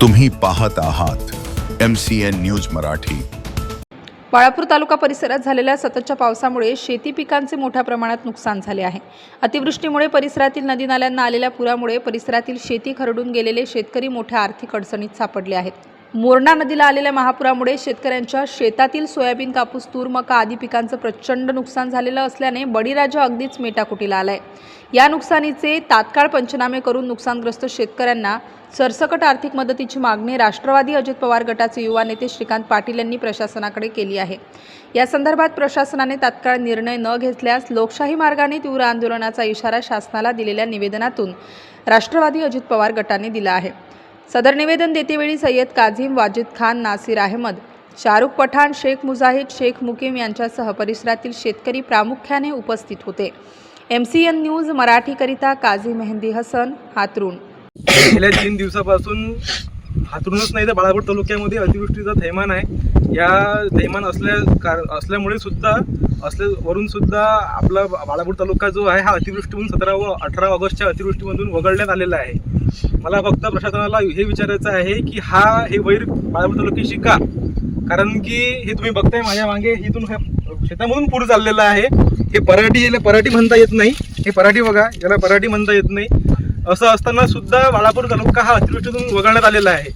तुम्ही पाहत आहात M C N news Marathi. Balapur तालुका परिसरात झालेल्या सततच्या पावसामुळे शेती पिकांचे मोठ्या प्रमाणात नुकसान झाले आहे. अतिवृष्टीमुळे परिसरातील नदी नाल्यांना आलेल्या पुरामुळे परिसरातील शेती खरडून गेलेले शेतकरी मोठ्या आर्थिक अडचणीत सापडले आहेत. मोरणा नदीला आलेल्या महापुरामुळे शेतकऱ्यांच्या शेतातील सोयाबीन कापूस तूर मका आदी पिकांचं प्रचंड नुकसान झालेलं असल्याने बळीराजा अगदीच मेटाकुटीला आलाय. या नुकसानीचे तात्काळ पंचनामे करून नुकसानग्रस्त शेतकऱ्यांना सरसकट आर्थिक मदतीची मागणी राष्ट्रवादी अजित पवार गटाचे युवा नेते श्रीकांत पाटील यांनी प्रशासनाकडे केली आहे. या संदर्भात प्रशासनाने तात्काळ निर्णय न घेतल्यास लोकशाही मार्गाने तीव्र आंदोलनाचा इशारा शासनाला दिलेल्या निवेदनातून राष्ट्रवादी अजित पवार गटाने दिला आहे. सदर निवेदन देतेवेळी सय्यद काझीम वाजिद खान नासिर अहमद शाहरुख पठाण शेख मुजाहिद शेख मुकीम यांच्यासह परिसरातील शेतकरी प्रामुख्याने उपस्थित होते. एम सी एन न्यूज मराठीकरिता काझी मेहंदी हसन हातरुण गेल्या तीन दिवसापासून हातरूनच नाही तर बाळापूर तालुक्यामध्ये अतिवृष्टीचा थैमान आहे. या थैमान असल्या कार असल्यामुळे सुद्धा असल्या वरून सुद्धा आपला बाळापूर तालुका जो आहे हा अतिवृष्टीहून सतरा व अठरा ऑगस्टच्या अतिवृष्टीमधून वगळण्यात आलेला आहे. मला फक्त प्रशासनाला हे विचारायचं आहे की हा हे वैर बाळापूर तालुक्याशी का कारण की हे तुम्ही बघताय माझ्या मागे इथून शेतामधून पुढे चाललेलं आहे. हे पराठी याला पराठी म्हणता येत नाही. हे पराठी बघा याला पराठी म्हणता येत नाही. असं असताना सुद्धा बाळापूर तालुका हा अतिवृष्टीतून वगळण्यात आलेला आहे.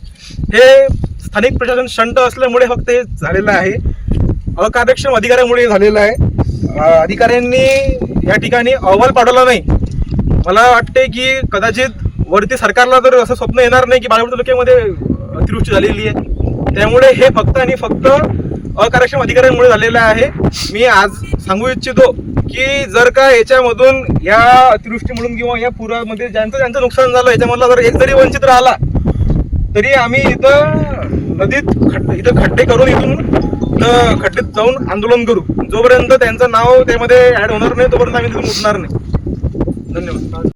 हे स्थानिक प्रशासन शंट असल्यामुळे फक्त हे झालेलं आहे. अकार्यक्षम अधिकाऱ्यामुळे झालेलं आहे. अधिकाऱ्यांनी या ठिकाणी अहवाल पाठवला नाही. मला वाटते की कदाचित वरती सरकारला जर असं स्वप्न येणार नाही की बाळापूर तालुक्यामध्ये अतिवृष्टी झालेली आहे. त्यामुळे हे फक्त आणि फक्त अकार्यक्षम अधिकाऱ्यांमुळे झालेलं आहे. मी आज सांगू इच्छितो की जर का याच्यामधून या अतिवृष्टीमधून किंवा या पुरामध्ये ज्यांचं ज्यांचं नुकसान झालं याच्यामधला जर एक जरी वंचित राहिला तरी आम्ही इथं नदीत खड्डे इथं खड्डे करून इथून खड्डेत जाऊन आंदोलन करू. जोपर्यंत त्यांचं नाव त्यामध्ये ऍड होणार नाही तोपर्यंत आम्ही तिथून उठणार नाही. धन्यवाद.